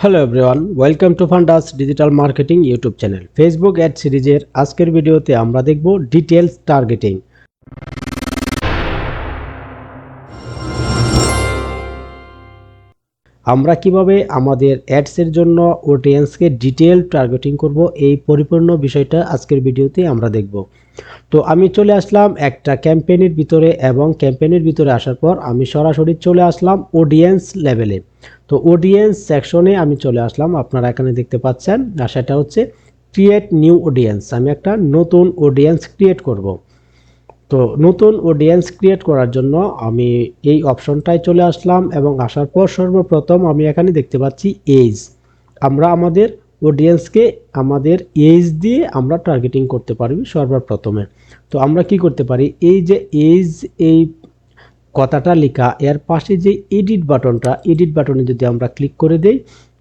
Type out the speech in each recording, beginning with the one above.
Hello everyone welcome to Fundas digital marketing YouTube channel Facebook ad সিরিজের আজকের ভিডিওতে আমরা দেখব ডিটেলস টার্গেটিং আমরা কীভাবে আমাদের অ্যাডসের জন্য অডিয়েন্সকে ডিটেল টার্গেটিং করব এই পরিপূর্ণ বিষয়টা আজকের ভিডিওতে আমরা দেখব। তো আমি চলে আসলাম একটা ক্যাম্পেইনের ভিতরে এবং ক্যাম্পেইনের ভিতরে আসার পর আমি সরাসরি চলে আসলাম অডিয়েন্স লেভেলে। তো অডিয়েন্স সেকশনে আমি চলে আসলাম, আপনারা এখানে দেখতে পাচ্ছেন। আর সেটা হচ্ছে ক্রিয়েট নিউ অডিয়েন্স। আমি একটা নতুন অডিয়েন্স ক্রিয়েট করব। তো নতুন অডিয়েন্স ক্রিয়েট করার জন্য আমি এই অপশনটায় চলে আসলাম এবং আসার পর সর্বপ্রথম আমি এখানে দেখতে পাচ্ছি এজ আমরা আমাদের অডিয়েন্সকে আমাদের এজ দিয়ে আমরা টার্গেটিং করতে পারবি সর্বপ্রথমে। তো আমরা কি করতে পারি? এই যে এজ এই কথাটা লেখা, এর পাশে যে এডিট বাটনটা এডিট বাটনে যদি আমরা ক্লিক করে দেই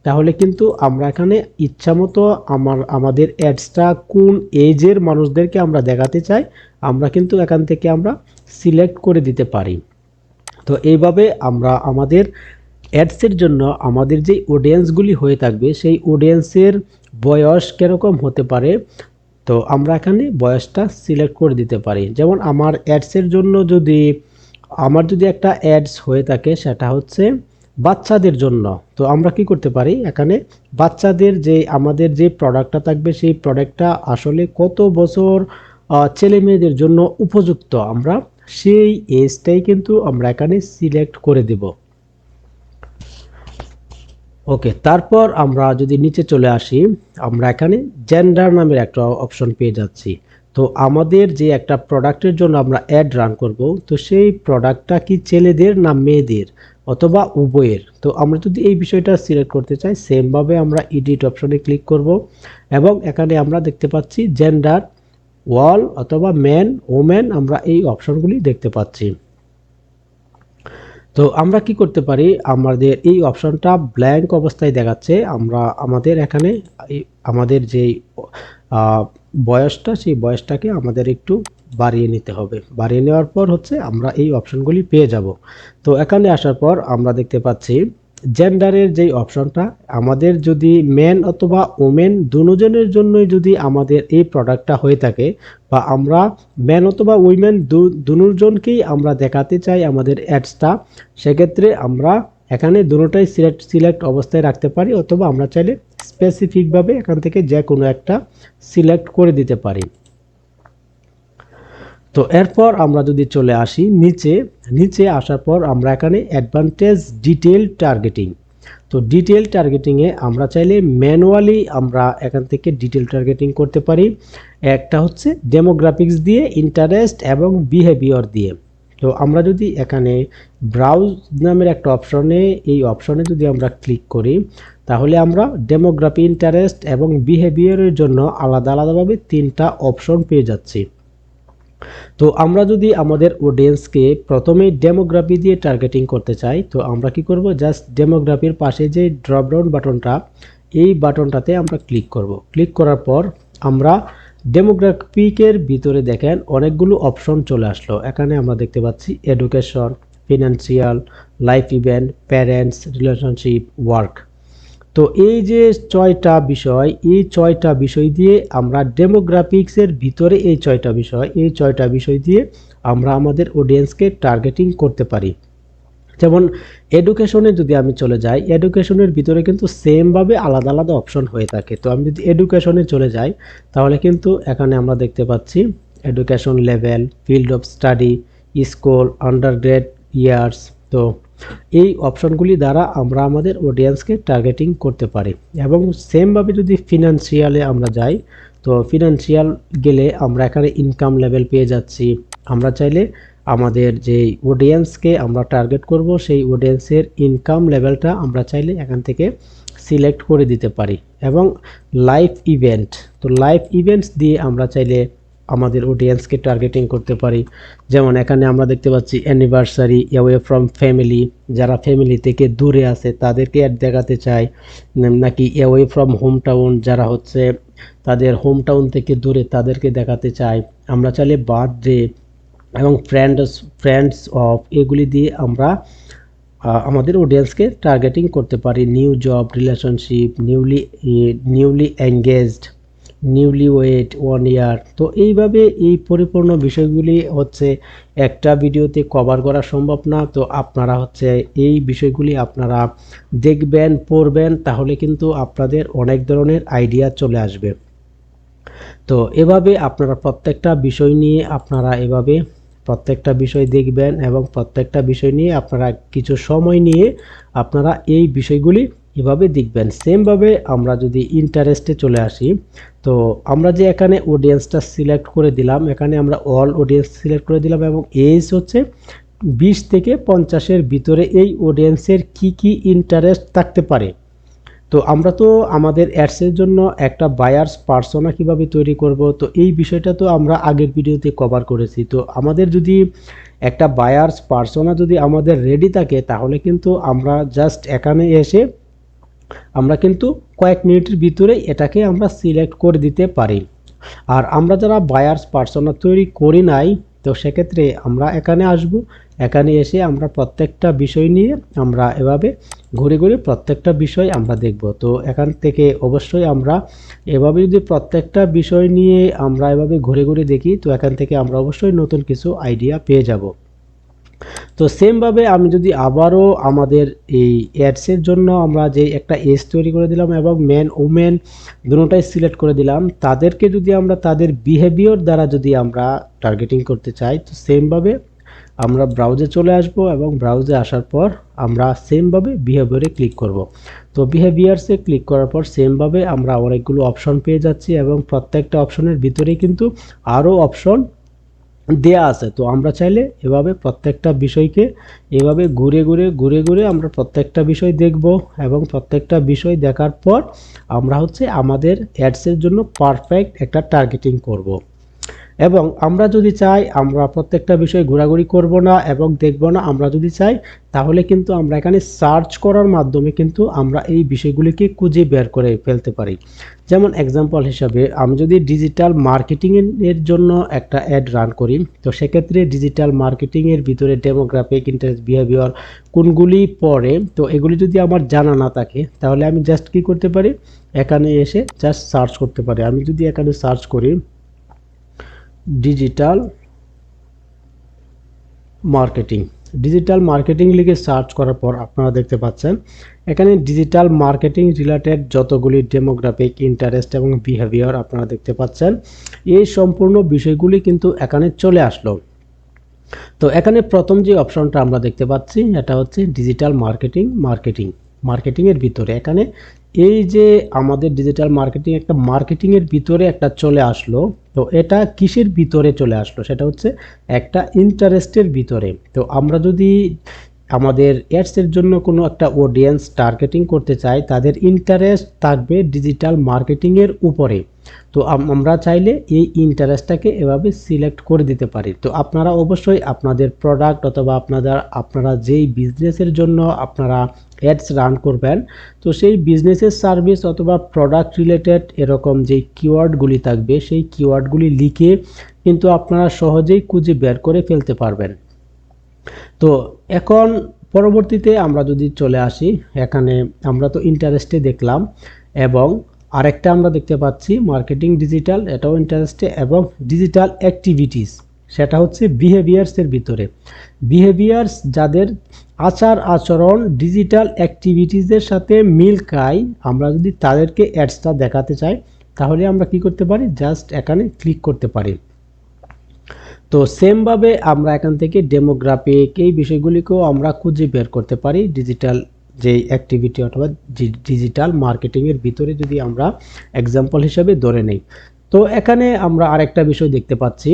তাহলে কিন্তু আমরা এখানে ইচ্ছামতো আমার, আমাদের অ্যাডসটা কোন এজের মানুষদেরকে আমরা দেখাতে চাই, আমরা কিন্তু এখান থেকে আমরা সিলেক্ট করে দিতে পারি। তো এইভাবে আমরা আমাদের অ্যাডসের জন্য আমাদের যে অডিয়েন্সগুলি হয়ে থাকবে, সেই অডিয়েন্সের বয়স কীরকম হতে পারে, তো আমরা এখানে বয়সটা সিলেক্ট করে দিতে পারি। যেমন আমার অ্যাডসের জন্য যদি, আমার যদি একটা অ্যাডস হয়ে থাকে, সেটা হচ্ছে বাচ্চাদের জন্য। তো আমরা কি করতে পারি? এখানে বাচ্চাদের যে, আমাদের যে প্রোডাক্টটা থাকবে, সেই প্রোডাক্টটা আসলে কত বছর ছেলে মেয়েদের জন্য উপযুক্ত আমরা, সেই এজটাই কিন্তু আমরা এখানে সিলেক্ট করে দেব। ওকে তারপর আমরা যদি নিচে চলে আসি, আমরা এখানে জেন্ডার নামের একটা অপশন পেয়ে যাচ্ছি। তো আমাদের যে একটা প্রোডাক্টের জন্য আমরা অ্যাড রান করব, তো সেই প্রোডাক্টটা কি ছেলেদের না মেয়েদের? অথবা উভয়ের। তো আমরা যদি এই বিষয়টা সিলেক্ট করতে চাই সেমভাবে আমরা এডিট অপশনে ক্লিক করব এবং এখানে আমরা দেখতে পাচ্ছি জেন্ডার ওয়াল অথবা ম্যান ওম্যান আমরা এই অপশনগুলি দেখতে পাচ্ছি। তো আমরা কি করতে পারি? আমাদের এই অপশনটা ব্ল্যাঙ্ক অবস্থায় দেখাচ্ছে। আমরা আমাদের এখানে আমাদের যেই বয়সটা, সেই বয়সটাকে আমাদের একটু বাড়িয়ে নিতে হবে। বাড়িয়ে নেওয়ার পর হচ্ছে আমরা এই অপশনগুলি পেয়ে যাব। তো এখানে আসার পর আমরা দেখতে পাচ্ছি জেন্ডারের যেই অপশনটা, আমাদের যদি ম্যান অথবা ওমেন দুজনের জন্যই যদি আমাদের এই প্রোডাক্টটা হয়ে থাকে, বা আমরা ম্যান অথবা উইমেন দুজনকেই আমরা দেখাতে চাই আমাদের অ্যাডসটা সেক্ষেত্রে আমরা এখানে দুটোটাই সিলেক্ট সিলেক্ট অবস্থায় রাখতে পারি, অথবা আমরা চাইলে স্পেসিফিকভাবে এখান থেকে যে কোনো একটা সিলেক্ট করে দিতে পারি। তো এরপর আমরা যদি চলে আসি নিচে নিচে আসার পর আমরা এখানে অ্যাডভান্টেজ ডিটেল টার্গেটিং তো ডিটেল টার্গেটিংয়ে আমরা চাইলে ম্যানুয়ালি আমরা এখান থেকে ডিটেল টার্গেটিং করতে পারি। একটা হচ্ছে ডেমোগ্রাফিক্স দিয়ে ইন্টারেস্ট এবং বিহেভিয়র দিয়ে। তো আমরা যদি এখানে ব্রাউজ নামের একটা অপশনে এই অপশনে যদি আমরা ক্লিক করি, তাহলে আমরা ডেমোগ্রাফি ইন্টারেস্ট এবং বিহেভিয়ারের জন্য আলাদা আলাদাভাবে তিনটা অপশন পেয়ে যাচ্ছি। তো আমরা যদি আমাদের অডিয়েন্সকে প্রথমেই ডেমোগ্রাফি দিয়ে টার্গেটিং করতে চাই, তো আমরা কি করব? জাস্ট ডেমোগ্রাফির পাশে যে ড্রপডাউন বাটনটা এই বাটনটাতে আমরা ক্লিক করব। ক্লিক করার পর আমরা ডেমোগ্রাফিকের ভিতরে দেখেন অনেকগুলো অপশন চলে আসলো। এখানে আমরা দেখতে পাচ্ছি education financial life event parents relationship work তো এই যে ছয়টা বিষয়, এই ছয়টা বিষয় দিয়ে আমরা ডেমোগ্রাফিক্সের ভিতরে এই ছয়টা বিষয়, এই ছয়টা বিষয় দিয়ে আমরা আমাদের অডিয়েন্সকে টার্গেটিং করতে পারি। যেমন এডুকেশনে যদি আমি চলে যাই এডুকেশনের ভিতরে কিন্তু সেমভাবে আলাদা আলাদা অপশন হয়ে থাকে। তো আমি যদি এডুকেশনে চলে যাই, তাহলে কিন্তু এখানে আমরা দেখতে পাচ্ছি education level field of study school undergrad years তো এই অপশনগুলি দ্বারা আমরা আমাদের অডিয়েন্সকে টার্গেটিং করতে পারি। এবং সেমভাবে যদি ফিনান্সিয়ালে আমরা যাই, তো ফিনান্সিয়াল গেলে আমরা এখানে ইনকাম লেভেল পেয়ে যাচ্ছি। আমরা চাইলে আমাদের যে অডিয়েন্সকে আমরা টার্গেট করব, সেই অডিয়েন্সের ইনকাম লেভেলটা আমরা চাইলে এখান থেকে সিলেক্ট করে দিতে পারি। এবং লাইফ ইভেন্ট তো লাইফ ইভেন্টস দিয়ে আমরা চাইলে আমাদের অডিয়েন্সকে টার্গেটিং করতে পারি। যেমন এখানে আমরা দেখতে পাচ্ছি অ্যানিভার্সারি অ্যাওয়ে ফ্রম ফ্যামিলি যারা ফ্যামিলি থেকে দূরে আছে, তাদেরকে অ্যাড দেখাতে চাই। নাকি অ্যাওয়ে ফ্রম হোম টাউন যারা হচ্ছে তাদের হোম টাউন থেকে দূরে, তাদেরকে দেখাতে চাই। আমরা চাইলে বার্থডে এবং ফ্রেন্ডস ফ্রেন্ডস অফ এগুলি দিয়ে আমরা আমাদের অডিয়েন্সকে টার্গেটিং করতে পারি। New job relationship newly newly engaged newly wed one year তো এইভাবে এই পরিপূর্ণ বিষয়গুলি হচ্ছে একটা ভিডিওতে কভার করা সম্ভব না। তো আপনারা হচ্ছে এই বিষয়গুলি আপনারা দেখবেন, পড়বেন, তাহলে কিন্তু আপনাদের অনেক ধরনের আইডিয়া চলে আসবে। তো এভাবে আপনারা প্রত্যেকটা বিষয় নিয়ে আপনারা এভাবে প্রত্যেকটা বিষয় দেখবেন এবং প্রত্যেকটা বিষয় নিয়ে আপনারা কিছু সময় নিয়ে আপনারা এই বিষয়গুলি এভাবে দেখবেন। সেমভাবে আমরা যদি ইন্টারেস্টে চলে আসি, তো আমরা যে এখানে অডিয়েন্সটা সিলেক্ট করে দিলাম, এখানে আমরা অল অডিয়েন্স সিলেক্ট করে দিলাম এবং এজ হচ্ছে বিশ থেকে পঞ্চাশের ভিতরে এই অডিয়েন্সের কি কি ইন্টারেস্ট থাকতে পারে। তো আমরা তো আমাদের অ্যাডসের জন্য একটা বায়ার্স পার্সোনা কীভাবে তৈরি করব? তো এই বিষয়টা তো আমরা আগের ভিডিওতে কভার করেছি। তো আমাদের যদি একটা বায়ার্স পার্সোনা যদি আমাদের রেডি থাকে, তাহলে কিন্তু আমরা জাস্ট এখানে এসে আমরা কিন্তু কয়েক মিনিটের ভিতরে এটাকে আমরা সিলেক্ট করে দিতে পারি। আর আমরা যারা বায়ার্স পার্সোনা তৈরি করি নাই, তো সেক্ষেত্রে আমরা এখানে আসব। এখানে এসে আমরা প্রত্যেকটা বিষয় নিয়ে আমরা এভাবে ঘুরে ঘুরে প্রত্যেকটা বিষয় আমরা দেখব। তো এখান থেকে অবশ্যই আমরা এভাবে যদি প্রত্যেকটা বিষয় নিয়ে আমরা এভাবে ঘুরে ঘুরে দেখি, তো এখান থেকে আমরা অবশ্যই নতুন কিছু আইডিয়া পেয়ে যাব। তো সেমভাবে আমি যদি আবারও আমাদের এই অ্যাডসের জন্য আমরা যে একটা এজ তৈরি করে দিলাম এবং ম্যান ওমেন দুটোটাই সিলেক্ট করে দিলাম, তাদেরকে যদি আমরা তাদের বিহেভিয়র দ্বারা যদি আমরা টার্গেটিং করতে চাই, তো সেমভাবে আমরা ব্রাউজে চলে আসব এবং ব্রাউজে আসার পর আমরা সেমভাবে বিহেভিয়ারে ক্লিক করব তো বিহেভিয়ার্সে ক্লিক করার পর সেমভাবে আমরা অনেকগুলো অপশন পেয়ে যাচ্ছি এবং প্রত্যেকটা অপশনের ভিতরেই কিন্তু আরও অপশন দেয়া আছে তো আমরা চাইলে এভাবে প্রত্যেকটা বিষয়কে এভাবে ঘুরে ঘুরে ঘুরে ঘুরে আমরা প্রত্যেকটা বিষয় দেখব এবং প্রত্যেকটা বিষয় দেখার পর আমরা হচ্ছে আমাদের অ্যাডসের জন্য পারফেক্ট একটা টার্গেটিং করব। এবং আমরা যদি চাই আমরা প্রত্যেকটা বিষয় ঘোরাঘুরি করব না এবং দেখব না আমরা যদি চাই, তাহলে কিন্তু আমরা এখানে সার্চ করার মাধ্যমে কিন্তু আমরা এই বিষয়গুলিকে খুঁজে বের করে ফেলতে পারি। যেমন এক্সাম্পল হিসাবে আমি যদি ডিজিটাল মার্কেটিং এর জন্য একটা অ্যাড রান করি, তো সেক্ষেত্রে ডিজিটাল মার্কেটিং এর ভিতরে ডেমোগ্রাফিক ইন্টারেস্ট বিহেভিয়ার কোনগুলি পড়ে, তো এগুলি যদি আমার জানা না থাকে, তাহলে আমি জাস্ট কি করতে পারি? এখানে এসে জাস্ট সার্চ করতে পারি। আমি যদি এখানে সার্চ করি ডিজিটাল মার্কেটিং ডিজিটাল মার্কেটিং লিখে সার্চ করার পর আপনারা দেখতে পাচ্ছেন, এখানে ডিজিটাল মার্কেটিং রিলেটেড যতগুলি ডেমোগ্রাফিক ইন্টারেস্ট এবং বিহেভিয়ার আপনারা দেখতে পাচ্ছেন, এই সম্পূর্ণ বিষয়গুলি কিন্তু এখানে চলে আসলো। তো এখানে প্রথম যে অপশনটা আমরা দেখতে পাচ্ছি, এটা হচ্ছে ডিজিটাল মার্কেটিং মার্কেটিং মার্কেটিংয়ের ভিতরে। এখানে এই যে আমাদের ডিজিটাল মার্কেটিং একটা মার্কেটিংয়ের ভিতরে একটা চলে আসলো, তো এটা কিসের ভিতরে চলে আসলো? সেটা হচ্ছে একটা ইন্টারেস্টের ভিতরে। তো আমরা যদি আমাদের অ্যাডসের জন্য কোনো একটা অডিয়েন্স টার্গেটিং করতে চাই তাদের ইন্টারেস্ট থাকবে ডিজিটাল মার্কেটিংয়ের উপরে। তো আমরা চাইলে এই ইন্টারেস্টটাকে এভাবে সিলেক্ট করে দিতে পারি। তো আপনারা অবশ্যই আপনাদের প্রোডাক্ট অথবা আপনাদের, আপনারা যেই বিজনেসের জন্য আপনারা অ্যাডস রান করবেন, তো সেই বিজনেসের সার্ভিস অথবা প্রোডাক্ট রিলেটেড এরকম যেই কিওয়ার্ডগুলি থাকবে, সেই কিওয়ার্ডগুলি লিখে কিন্তু আপনারা সহজেই খুঁজে বের করে ফেলতে পারবেন। তো এখন পরবর্তীতে আমরা যদি চলে আসি, এখানে আমরা তো ইন্টারেস্টে দেখলাম এবং আরেকটা আমরা দেখতে পাচ্ছি মার্কেটিং ডিজিটাল এটাও ইন্টারেস্টে এবং ডিজিটাল অ্যাক্টিভিটিস সেটা হচ্ছে বিহেভিয়ার্সের ভিতরে। বিহেভিয়ার্স যাদের আচার আচরণ ডিজিটাল অ্যাক্টিভিটিসের সাথে মিল খায়, আমরা যদি তাদেরকে অ্যাডসটা দেখাতে চাই, তাহলে আমরা কি করতে পারি? জাস্ট এখানে ক্লিক করতে পারি। তো সেমভাবে আমরা এখান থেকে ডেমোগ্রাফিক এই বিষয়গুলিকেও আমরা খুঁজে বের করতে পারি ডিজিটাল যে অ্যাক্টিভিটি অথবা ডিজিটাল মার্কেটিংয়ের ভিতরে যদি আমরা এক্সাম্পল হিসাবে ধরে নেই। তো এখানে আমরা আরেকটা বিষয় দেখতে পাচ্ছি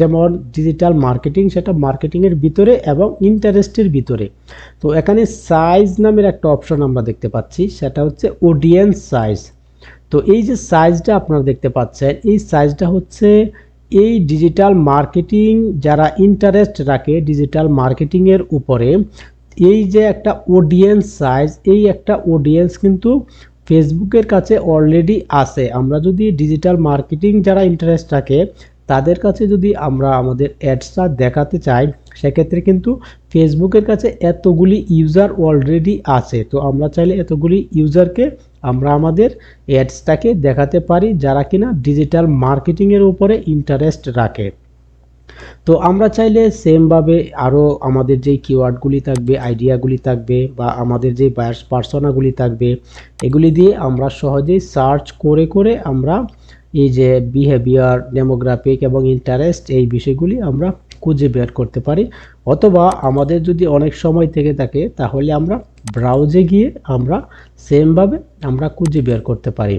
যেমন ডিজিটাল মার্কেটিং সেটা মার্কেটিংয়ের ভিতরে এবং ইন্টারেস্টের ভিতরে। তো এখানে সাইজ নামের একটা অপশন আমরা দেখতে পাচ্ছি, সেটা হচ্ছে অডিয়েন্স সাইজ তো এই যে সাইজটা আপনারা দেখতে পাচ্ছেন, এই সাইজটা হচ্ছে এই ডিজিটাল মার্কেটিং যারা ইন্টারেস্ট রাখে ডিজিটাল মার্কেটিংয়ের উপরে, এই যে একটা অডিয়েন্স সাইজ এই একটা অডিয়েন্স কিন্তু ফেসবুকের কাছে অলরেডি আছে। আমরা যদি ডিজিটাল মার্কেটিং যারা ইন্টারেস্ট রাখে, তাদের কাছে যদি আমরা আমাদের অ্যাডসটা দেখাতে চাই, সেক্ষেত্রে কিন্তু ফেসবুকের কাছে এতগুলি ইউজার অলরেডি আছে। তো আমরা চাইলে এতগুলি ইউজারকে আমরা আমাদের অ্যাডসটাকে দেখাতে পারি যারা কিনা ডিজিটাল মার্কেটিংয়ের উপরে ইন্টারেস্ট রাখে। তো আমরা চাইলে সেমভাবে আরও আমাদের যেই কিওয়ার্ডগুলি থাকবে আইডিয়াগুলি থাকবে বা আমাদের যে বায়ার্স পার্সোনাগুলি থাকবে, এগুলি দিয়ে আমরা সহজেই সার্চ করে করে আমরা এই যে বিহেভিয়ার ডেমোগ্রাফিক এবং ইন্টারেস্ট এই বিষয়গুলি আমরা খুঁজে বের করতে পারি। অথবা আমাদের যদি অনেক সময় থেকে থাকে, তাহলে আমরা ব্রাউজে গিয়ে আমরা সেমভাবে আমরা খুঁজে বের করতে পারি।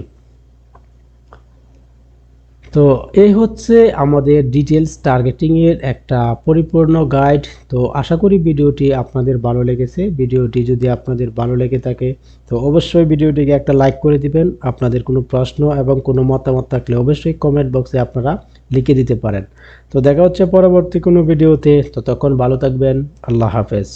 তো এই হচ্ছে আমাদের ডিটেলস টার্গেটিংয়ের একটা পরিপূর্ণ গাইড তো আশা করি ভিডিওটি আপনাদের ভালো লেগেছে। ভিডিওটি যদি আপনাদের ভালো লেগে থাকে, তো অবশ্যই ভিডিওটিকে একটা লাইক করে দিবেন। আপনাদের কোনো প্রশ্ন এবং কোনো মতামত থাকলে অবশ্যই কমেন্ট বক্সে আপনারা লিখে দিতে পারেন। তো দেখা হচ্ছে পরবর্তী কোনো ভিডিওতে। ততক্ষণ ভালো থাকবেন। আল্লাহ হাফেজ।